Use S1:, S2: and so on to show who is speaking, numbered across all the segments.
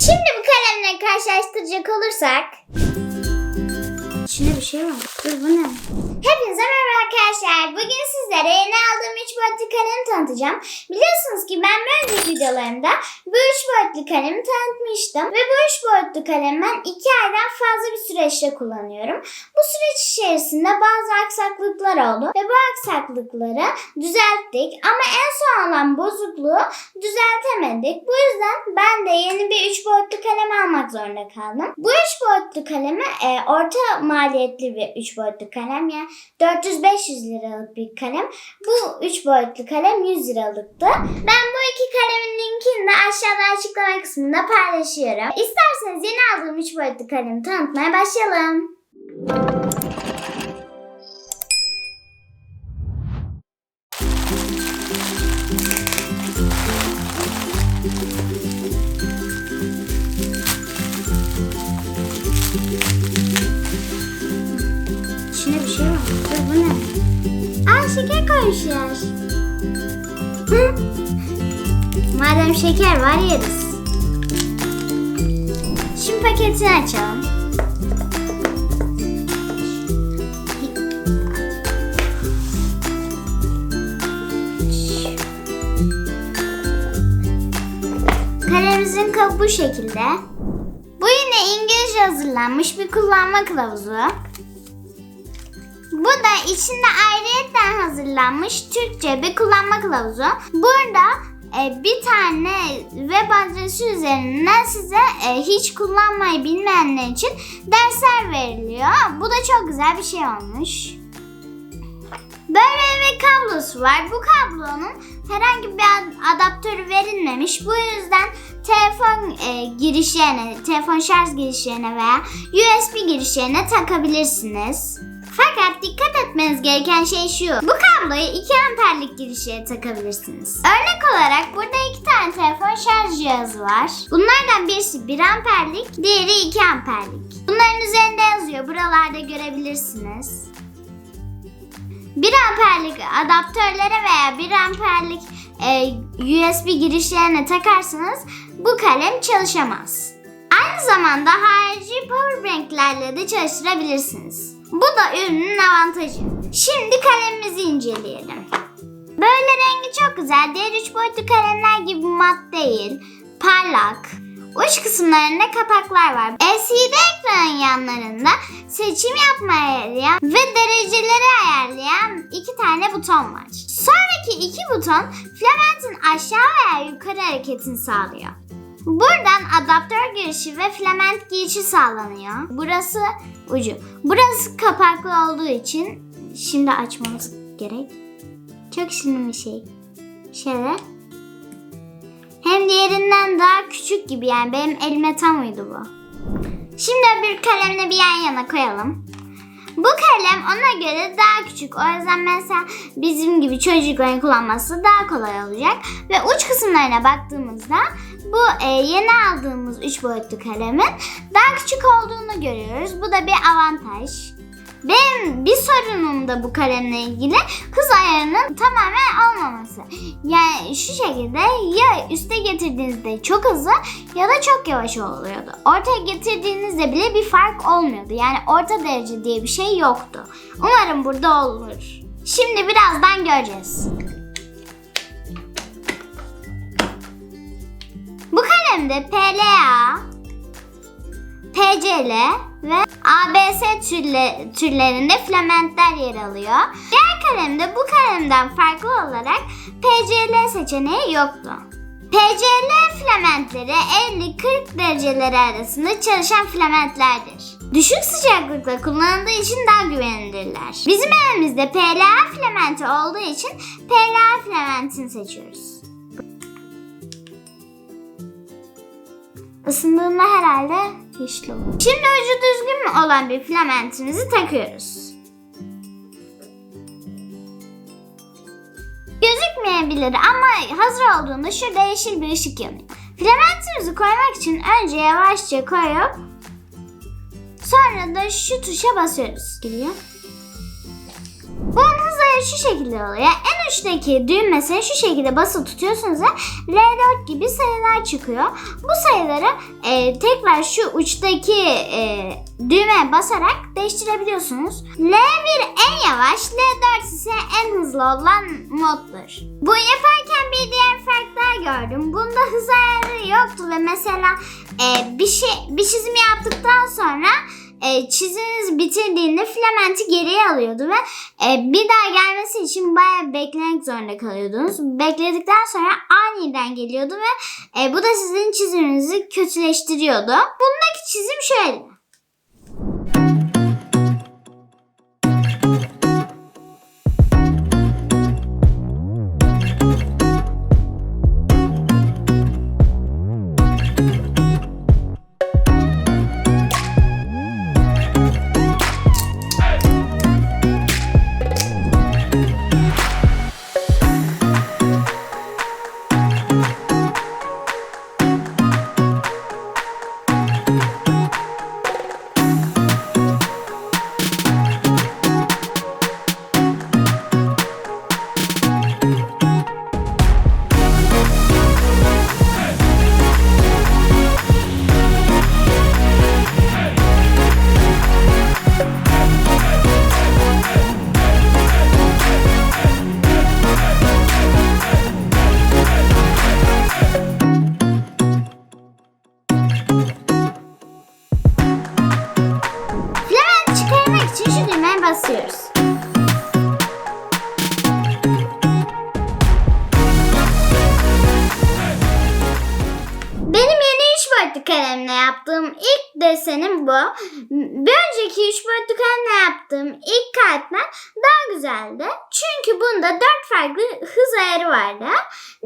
S1: Şimdi bu kalemle karşılaştıracak olursak.
S2: İçinde bir şey var. Dur bu ne?
S1: Hepinize merhaba arkadaşlar. Bugün sizlere yeni aldığım 3 boyutlu kalemi tanıtacağım. Biliyorsunuz ki ben önceki videolarımda bu 3 boyutlu kalemi tanıtmıştım. Ve bu 3 boyutlu kalemi ben 2 aydan fazla bir süreçte kullanıyorum. Bu süreç içerisinde bazı aksaklıklar oldu. Ve bu aksaklıkları düzelttik. Ama en son olan bozukluğu düzeltemedik. Bu yüzden ben de yeni bir 3 boyutlu kalem almak zorunda kaldım. Bu 3 boyutlu kalemi e, orta maliyetli bir 3 boyutlu kalem. Yani 400-500 liralık bir kalem. Bu 3 boyutlu kalem 100 liralıktı. Ben bu iki kalemin linkini de aşağıda açıklama kısmında paylaşıyorum. İsterseniz yeni aldığım 3 boyutlu kalemi tanıtmaya başlayalım. Koymuşlar. Hı? Madem şeker var yeriz. Şimdi paketini açalım. Kalemimizin kabı bu şekilde. Bu yine İngilizce hazırlanmış bir kullanma kılavuzu. Bu da içinde ayrıyetten hazırlanmış Türkçe bir kullanma kılavuzu. Burada e, bir tane web adresi üzerinden size e, hiç kullanmayı bilmeyenler için dersler veriliyor. Bu da çok güzel bir şey olmuş. Böyle bir kablosu var. Bu kablonun herhangi bir ad- adaptörü verilmemiş. Bu yüzden telefon e, girişlerine, telefon şarj girişlerine veya USB girişlerine takabilirsiniz. Fakat dikkat etmeniz gereken şey şu. Bu kabloyu 2 amperlik girişe takabilirsiniz. Örnek olarak burada iki tane telefon şarj cihazı var. Bunlardan birisi 1 amperlik, diğeri 2 amperlik. Bunların üzerinde yazıyor. Buralarda görebilirsiniz. 1 amperlik adaptörlere veya 1 amperlik e, USB girişlerine takarsanız bu kalem çalışamaz. Aynı zamanda harici powerbanklerle de çalıştırabilirsiniz. Bu da ürünün avantajı. Şimdi kalemimizi inceleyelim. Böyle rengi çok güzel. Diğer üç boyutlu kalemler gibi mat değil. Parlak. Uç kısımlarında kapaklar var. LCD ekranın yanlarında seçim yapmaya yarayan ve dereceleri ayarlayan iki tane buton var. Sonraki iki buton filamentin aşağı veya yukarı hareketini sağlıyor. Buradan adaptör girişi ve filament girişi sağlanıyor. Burası ucu. Burası kapaklı olduğu için şimdi açmamız gerek. Çok şirin bir şey. Şöyle. Hem diğerinden daha küçük gibi yani benim elime tam uydu bu. Şimdi bir kalemle bir yan yana koyalım. Bu kalem ona göre daha küçük. O yüzden mesela bizim gibi çocukların kullanması daha kolay olacak. Ve uç kısımlarına baktığımızda bu e, yeni aldığımız 3 boyutlu kalemin daha küçük olduğunu görüyoruz. Bu da bir avantaj. Benim bir sorunum da bu kalemle ilgili hız ayarının tamamen olmaması. Yani şu şekilde ya üste getirdiğinizde çok hızlı ya da çok yavaş oluyordu. Ortaya getirdiğinizde bile bir fark olmuyordu. Yani orta derece diye bir şey yoktu. Umarım burada olur. Şimdi birazdan göreceğiz. Bu kalemde PLA, PCL ve ABS türle, türlerinde filamentler yer alıyor. Diğer kalemde bu kalemden farklı olarak PCL seçeneği yoktu. PCL filamentleri 50-40 dereceleri arasında çalışan filamentlerdir. Düşük sıcaklıkta kullanıldığı için daha güvenilirler. Bizim evimizde PLA filamenti olduğu için PLA filamentini seçiyoruz. Isındığında herhalde yeşil olur. Şimdi ucu düzgün olan bir filamentimizi takıyoruz. Gözükmeyebilir ama hazır olduğunda şurada yeşil bir ışık yanıyor. Filamentimizi koymak için önce yavaşça koyup sonra da şu tuşa basıyoruz. Giriyor. Bunun hız sayıları şu şekilde oluyor. En uçtaki düğmesini şu şekilde basılı tutuyorsunuz ve L4 gibi sayılar çıkıyor. Bu sayıları e, tekrar şu uçtaki e, düğmeye basarak değiştirebiliyorsunuz. L1 en yavaş, L4 ise en hızlı olan moddur. Bunu yaparken bir diğer fark daha gördüm. Bunda hız ayarı yoktu ve mesela e, bir şey bir çizim yaptıktan sonra e, çiziminiz bitirdiğinde filamenti geriye alıyordu ve e, bir daha gelmesi için bayağı beklemek zorunda kalıyordunuz. Bekledikten sonra aniden geliyordu ve e, bu da sizin çiziminizi kötüleştiriyordu. Bundaki çizim şöyle. Yaptığım ilk desenim bu. Bir önceki üç boyutlu kalemle yaptığım ilk kartlar daha güzeldi. Çünkü bunda dört farklı hız ayarı vardı.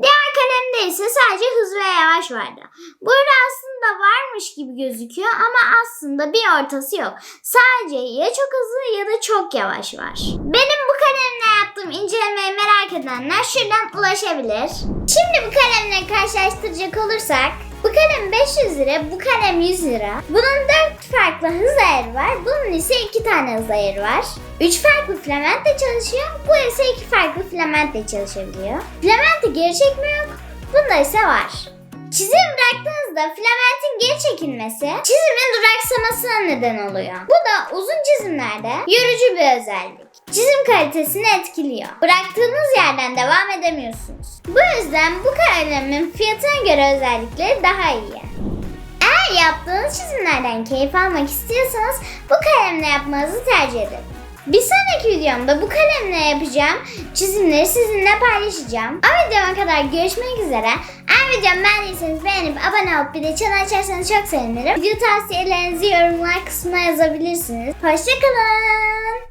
S1: Diğer kalemde ise sadece hız ve yavaş vardı. Burada aslında varmış gibi gözüküyor ama aslında bir ortası yok. Sadece ya çok hızlı ya da çok yavaş var. Benim bu kalemle yaptığım incelemeyi merak edenler şuradan ulaşabilir. Şimdi bu kalemle karşılaştıracak olursak bu kalem 500 lira, bu kalem 100 lira. Bunun 4 farklı hız ayarı var. Bunun ise 2 tane hız ayarı var. 3 farklı filamentle çalışıyor. Bu ise 2 farklı filamentle çalışabiliyor. Filamentte geri çekme yok. Bunda ise var. Çizim bıraktığınızda filamentin geri çekilmesi çizimin duraksamasına neden oluyor. Bu da uzun çizimlerde yorucu bir özellik. Çizim kalitesini etkiliyor. Bıraktığınız yerden devam edemiyorsunuz. Bu yüzden bu kalemin fiyatına göre özellikleri daha iyi. Eğer yaptığınız çizimlerden keyif almak istiyorsanız bu kalemle yapmanızı tercih ederim. Bir sonraki videomda bu kalemle yapacağım çizimleri sizinle paylaşacağım. O videoma kadar görüşmek üzere. Eğer videomu beğendiyseniz beğenip abone olup bir de çan açarsanız çok sevinirim. Video tavsiyelerinizi yorumlar kısmına yazabilirsiniz. Hoşçakalın.